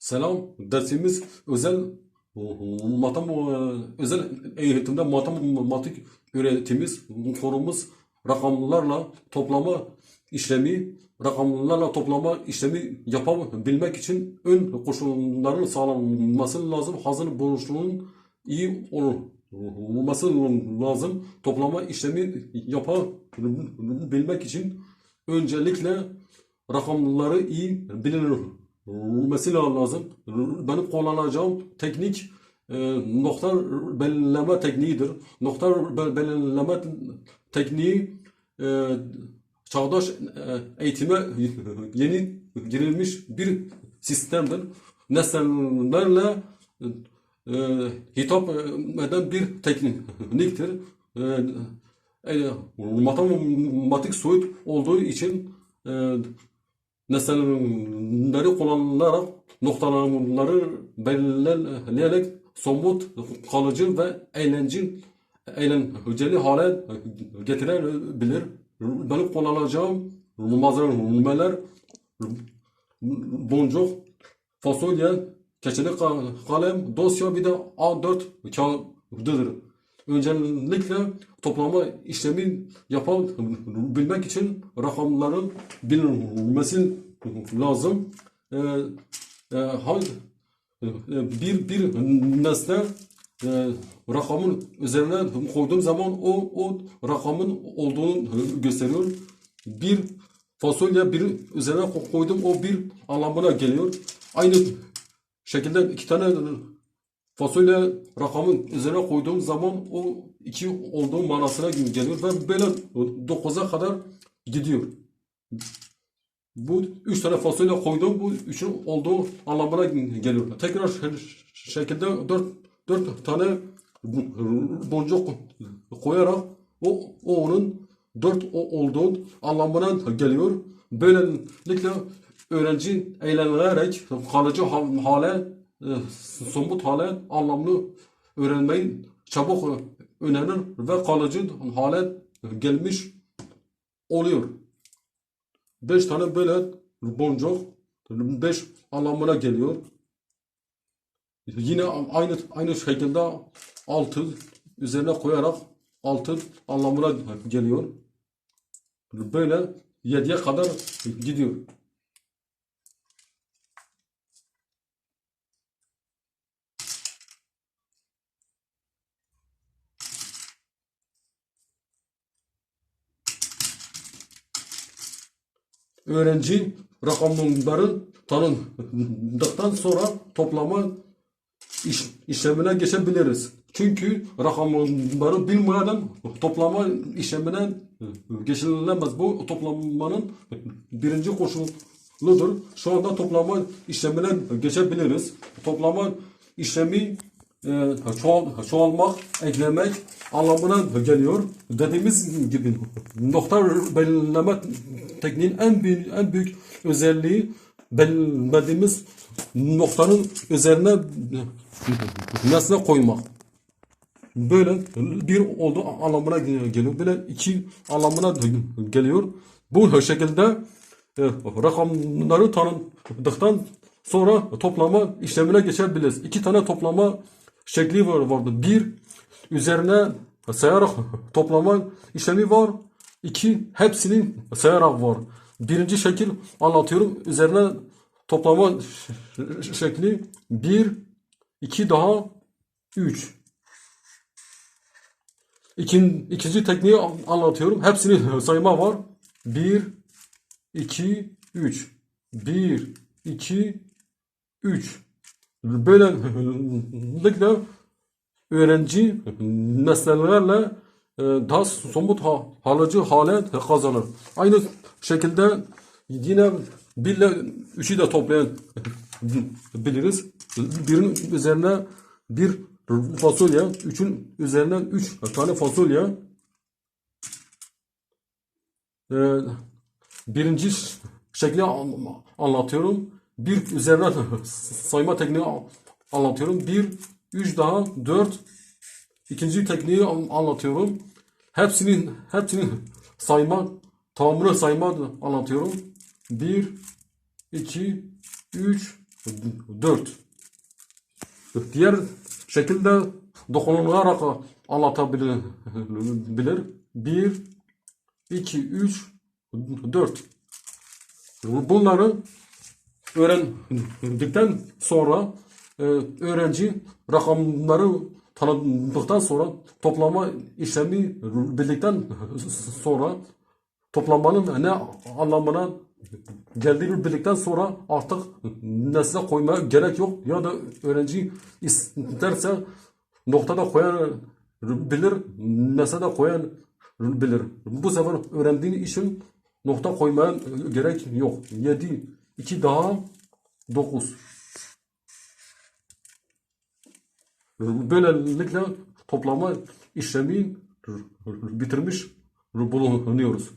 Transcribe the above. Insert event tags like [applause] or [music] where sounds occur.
Selam. Dersimiz özel matem özel eğitimde matematik öğretimiz konumuz rakamlarla toplama işlemi rakamlarla toplama işlemi yapabilmek için ön koşulların sağlanması lazım. Hazır buluşunun iyi olması lazım. Toplama işlemi yapabilmek için öncelikle rakamları iyi bilinmesi lazım. Benim kullanacağım teknik e, nokta belirleme tekniğidir. Nokta be- belirleme tekniği e, çağdaş e, eğitime [laughs] yeni girilmiş bir sistemdir. Nesnelerle e, hitap eden bir tekniktir. Matematik soyut olduğu için nesneleri kullanarak noktaları belirleyerek somut, kalıcı ve eğlenceli, eğlenceli hale getirebilir. Benim kullanacağım malzemeler boncuk, fasulye, keçeli ka- kalem, dosya bir de A4 kağıdıdır. Öncelikle toplama işlemi yapabilmek için rakamların bilinmesi [laughs] lazım. Ee, e, e, bir bir nesne e, rakamın üzerine koyduğum zaman o o rakamın olduğunu gösteriyor. Bir fasulye bir üzerine ko- koydum o bir anlamına geliyor. Aynı şekilde iki tane fasulye rakamın üzerine koyduğum zaman o iki olduğu manasına geliyor ve böyle 9'a kadar gidiyor. Bu üç tane fasulye koydum bu üçün olduğu anlamına geliyor. Tekrar şekilde dört, dört tane boncuk koyarak o, o onun dört o olduğu anlamına geliyor. Böylelikle öğrenci eğlenerek kalıcı ha- hale e, somut hale anlamlı öğrenmeyi çabuk öğrenir ve kalıcı hale gelmiş oluyor. Beş tane böyle boncuk beş anlamına geliyor. Yine aynı aynı şekilde altı üzerine koyarak altı anlamına geliyor. Böyle yediye kadar gidiyor. Öğrenci rakamları tanıdıktan sonra toplama iş, işlemine geçebiliriz. Çünkü rakamları bilmeden toplama işlemine geçilemez. Bu toplamanın birinci koşuludur. Şu anda toplama işlemine geçebiliriz. Toplama işlemi çoğal, çoğalmak, eklemek anlamına geliyor. Dediğimiz gibi nokta belirleme tekniğin en büyük, en büyük özelliği belirlediğimiz noktanın üzerine nesne koymak. Böyle bir olduğu anlamına geliyor. Böyle iki anlamına geliyor. Bu şekilde e, rakamları tanıdıktan sonra toplama işlemine geçebiliriz. İki tane toplama şekli var vardı. Bir üzerine sayarak toplama işlemi var. İki hepsini sayarak var. Birinci şekil anlatıyorum. Üzerine toplama şekli bir, iki daha üç. İkin, ikinci tekniği an- anlatıyorum. Hepsini [laughs] sayma var. 1, 2, 3. 1, 2, 3. Böylelikle öğrenci nesnelerle e, daha somut ha, halıcı hale kazanır. Aynı şekilde yine 1 ile 3'ü de toplayabiliriz. [laughs] Birin üzerine bir fasulye, üçün üzerine üç tane fasulye. Ee, birinci şekli an- anlatıyorum. Bir üzerine [laughs] sayma tekniği anlatıyorum. Bir, üç daha, dört. İkinci tekniği an- anlatıyorum. Hepsini, hepsini sayma, tamamını sayma anlatıyorum. Bir, iki, üç, 4. Diğer şekilde dokunularak anlatabilir. Bilir. 1, 2, 3, 4. Bunları öğrendikten sonra e, öğrenci rakamları tanıdıktan sonra toplama işlemi bildikten sonra toplamanın ne anlamına geldiğini bildikten sonra artık nesne koymaya gerek yok ya da öğrenci isterse noktada koyan bilir nesne de koyan bilir. Bu sefer öğrendiğin için nokta koymaya gerek yok. 7 2 daha 9 Böylelikle toplama işlemi bitirmiş bulunuyoruz.